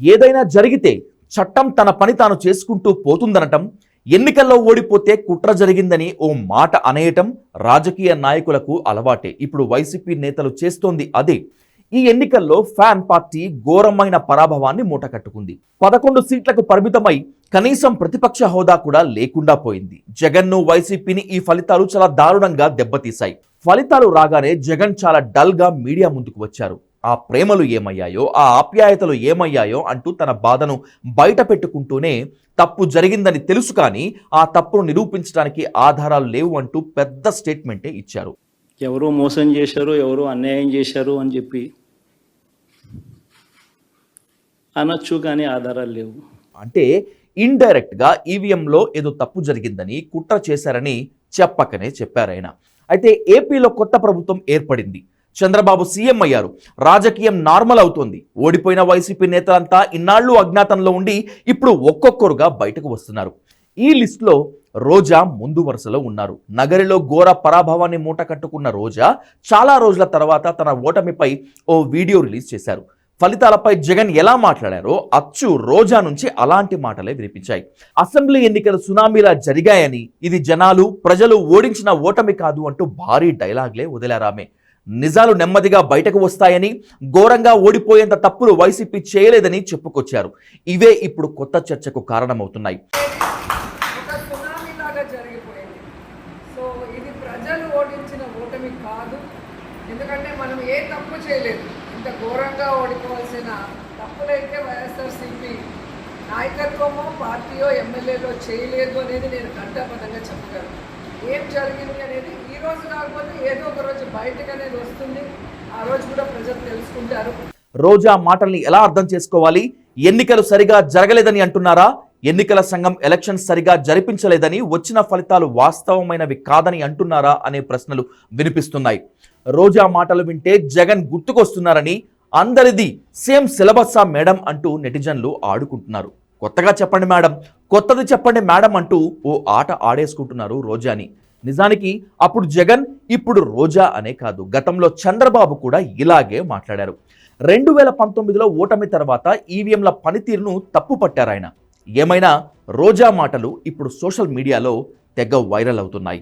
ఏదైనా జరిగితే చట్టం తన పని తాను చేసుకుంటూ పోతుందనటం ఎన్నికల్లో ఓడిపోతే కుట్ర జరిగిందని ఓ మాట అనేయటం రాజకీయ నాయకులకు అలవాటే. ఇప్పుడు వైసీపీ నేతలు చేస్తోంది అదే. ఈ ఎన్నికల్లో ఫ్యాన్ పార్టీ ఘోరమైన పరాభవాన్ని మూటకట్టుకుంది. పదకొండు సీట్లకు పరిమితమై కనీసం ప్రతిపక్ష హోదా కూడా లేకుండా పోయింది. జగన్ను వైసీపీని ఈ ఫలితాలు చాలా దారుణంగా దెబ్బతీశాయి. ఫలితాలు రాగానే జగన్ చాలా డల్గా మీడియా ముందుకు వచ్చారు. ఆ ప్రేమలు ఏమయ్యాయో ఆ ఆప్యాయతలు ఏమయ్యాయో అంటూ తన బాధను బయట పెట్టుకుంటూనే తప్పు జరిగిందని తెలుసు కానీ ఆ తప్పును నిరూపించడానికి ఆధారాలు లేవు అంటూ పెద్ద స్టేట్మెంటే ఇచ్చారు. ఎవరో మోసం చేశారు ఎవరో అన్యాయం చేశారు అని చెప్పి అనొచ్చు కానీ ఆధారాలు లేవు. అంటే ఇండైరెక్ట్గా ఈవీఎంలో ఏదో తప్పు జరిగిందని కుట్ర చేశారని చెప్పకనే చెప్పారాయన అయితే ఏపీలో కొత్త ప్రభుత్వం ఏర్పడింది. చంద్రబాబు సీఎం అయ్యారు. రాజకీయం నార్మల్ అవుతోంది. ఓడిపోయిన వైసీపీ నేతలంతా ఇన్నాళ్ళు అజ్ఞాతంలో ఉండి ఇప్పుడు ఒక్కొక్కరుగా బయటకు వస్తున్నారు. ఈ లిస్టులో రోజా ముందు వరుసలో ఉన్నారు. నగరిలో ఘోర పరాభవాన్ని మూట కట్టుకున్న రోజా చాలా రోజుల తర్వాత తన ఓటమిపై ఓ వీడియో రిలీజ్ చేశారు. ఫలితాలపై జగన్ ఎలా మాట్లాడారో అచ్చు రోజా నుంచి అలాంటి మాటలే వినిపించాయి. అసెంబ్లీ ఎన్నికలు సునామీలా జరిగాయని ఇది జనాలు ప్రజలు ఓడించిన ఓటమి కాదు అంటూ భారీ డైలాగ్లే వదిలారామే. నిజాలు నెమ్మదిగా బయటకు వస్తాయని ఘోరంగా ఓడిపోయేంత తప్పులు వైసీపీ చేయలేదని చెప్పుకొచ్చారు. ఇవే ఇప్పుడు కొత్త చర్చకు కారణమవుతున్నాయి. ఎందుకంటే మనం ఏ తప్పు చేయలేదు. ఇంత ఘోరంగా ఓడిపోవాల్సిన తప్పులైతే వైఎస్ఆర్సీపీ నాయకత్వమో పార్టీయో ఎమ్మెల్యేలో చేయలేదు అనేది నేను ఘంటాపథంగా చెప్పగలను. ఏం జరిగింది అనేది ఈ రోజు కాకపోతే ఏదో ఒక రోజు బయటకు అనేది వస్తుంది. ఆ రోజు కూడా ప్రజలు తెలుసుకుంటారు. రోజా మాటల్ని ఎలా అర్థం చేసుకోవాలి? ఎన్నికలు సరిగా జరగలేదని అంటున్నారా? ఎన్నికల సంఘం ఎలక్షన్ సరిగా జరిపించలేదని వచ్చిన ఫలితాలు వాస్తవమైనవి కాదని అంటున్నారా అనే ప్రశ్నలు వినిపిస్తున్నాయి. రోజా మాటలు వింటే జగన్ గుర్తుకొస్తున్నారని అందరిది సేమ్ సిలబస్సా మేడం అంటూ నెటిజన్లు ఆడుకుంటున్నారు. కొత్తగా చెప్పండి మేడం. కొత్తది చెప్పండి మేడం అంటూ ఓ ఆట ఆడేసుకుంటున్నారు రోజాని. నిజానికి అప్పుడు జగన్ ఇప్పుడు రోజా అనే కాదు గతంలో చంద్రబాబు కూడా ఇలాగే మాట్లాడారు. రెండు వేల పంతొమ్మిదిలో ఓటమి తర్వాత ఈవీఎంల పనితీరును తప్పు ఆయన. ఏమైనా రోజా మాటలు ఇప్పుడు సోషల్ మీడియాలో తెగ వైరల్ అవుతున్నాయి.